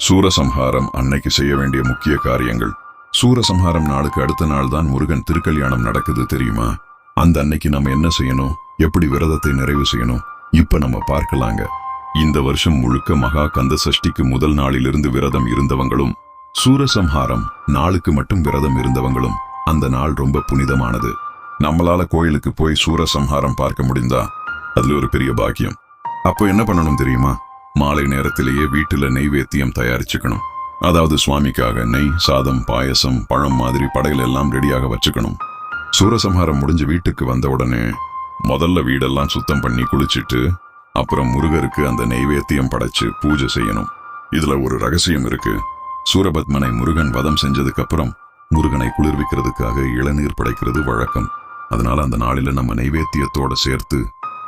சூரசம்ஹாரம் அன்னைக்கு செய்ய வேண்டிய முக்கிய காரியங்கள். சூரசம்ஹாரம் நாளுக்கு அடுத்த நாள் தான் முருகன் திருக்கல்யாணம் நடக்குது தெரியுமா? அந்த அன்னைக்கு நம்ம என்ன செய்யணும்? எப்படி விரதத்தை நிறைவு செய்யணும்? இப்ப நம்ம பார்க்கலாங்க. இந்த வருஷம் முழுக்க மகா கந்த சஷ்டிக்கு முதல் நாளிலிருந்து விரதம் இருந்தவங்களும் சூரசம்ஹாரம் நாளுக்கு மட்டும் விரதம் இருந்தவங்களும் அந்த நாள் ரொம்ப புனிதமானது. நம்மளால கோயிலுக்கு போய் சூரசம்ஹாரம் பார்க்க முடிந்தா அதுல ஒரு பெரிய பாக்கியம். அப்போ என்ன பண்ணணும் தெரியுமா? மாலை நேரத்திலேயே வீட்டில் நெய்வேத்தியம் தயாரிச்சுக்கணும். அதாவது சுவாமிக்காக நெய் சாதம் பாயசம் பழம் மாதிரி படைகள் எல்லாம் ரெடியாக வச்சுக்கணும். சூரசம்ஹாரம் முடிஞ்சு வீட்டுக்கு வந்த உடனே முதல்ல வீடெல்லாம் சுத்தம் பண்ணி குளிச்சிட்டு அப்புறம் முருகருக்கு அந்த நெய்வேத்தியம் படைச்சு பூஜை செய்யணும். இதுல ஒரு ரகசியம் இருக்கு. சூரபத்மனை முருகன் வதம் செஞ்சதுக்கு அப்புறம் முருகனை குளிர்விக்கிறதுக்காக இளநீர் படைக்கிறது வழக்கம். அதனால அந்த நாளில நம்ம நெய்வேத்தியத்தோட சேர்த்து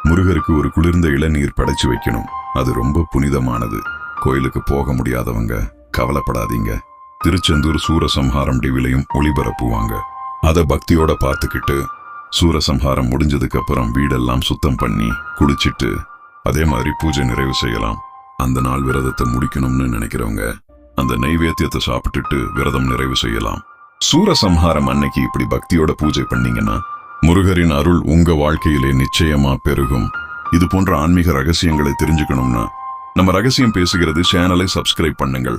முருகருக்கு ஒரு குளிர்ந்த இளநீர் படைச்சு வைக்கணும். அது ரொம்ப புனிதமானது. கோயிலுக்கு போக முடியாதவங்க கவலைப்படாதீங்க. திருச்செந்தூர் சூரசம்ஹாரம் டிவிலையும் ஒளிபரப்புவாங்க. அதை பக்தியோட பார்த்துக்கிட்டு சூரசம்ஹாரம் முடிஞ்சதுக்கு அப்புறம் வீடெல்லாம் சுத்தம் பண்ணி குளிச்சிட்டு அதே மாதிரி பூஜை நிறைவு செய்யலாம். அந்த நாள் விரதத்தை முடிக்கணும்னு நினைக்கிறவங்க அந்த நைவேத்தியத்தை சாப்பிட்டுட்டு விரதம் நிறைவு செய்யலாம். சூரசம்ஹாரம் அன்னைக்கு இப்படி பக்தியோட பூஜை பண்ணீங்கன்னா முருகரின் அருள் உங்க வாழ்க்கையிலே நிச்சயமா பெருகும். இது போன்ற ஆன்மீக ரகசியங்களை தெரிஞ்சுக்கணும்னா நம்ம ரகசியம் பேசுகிறது சேனலை சப்ஸ்கிரைப் பண்ணுங்கள்.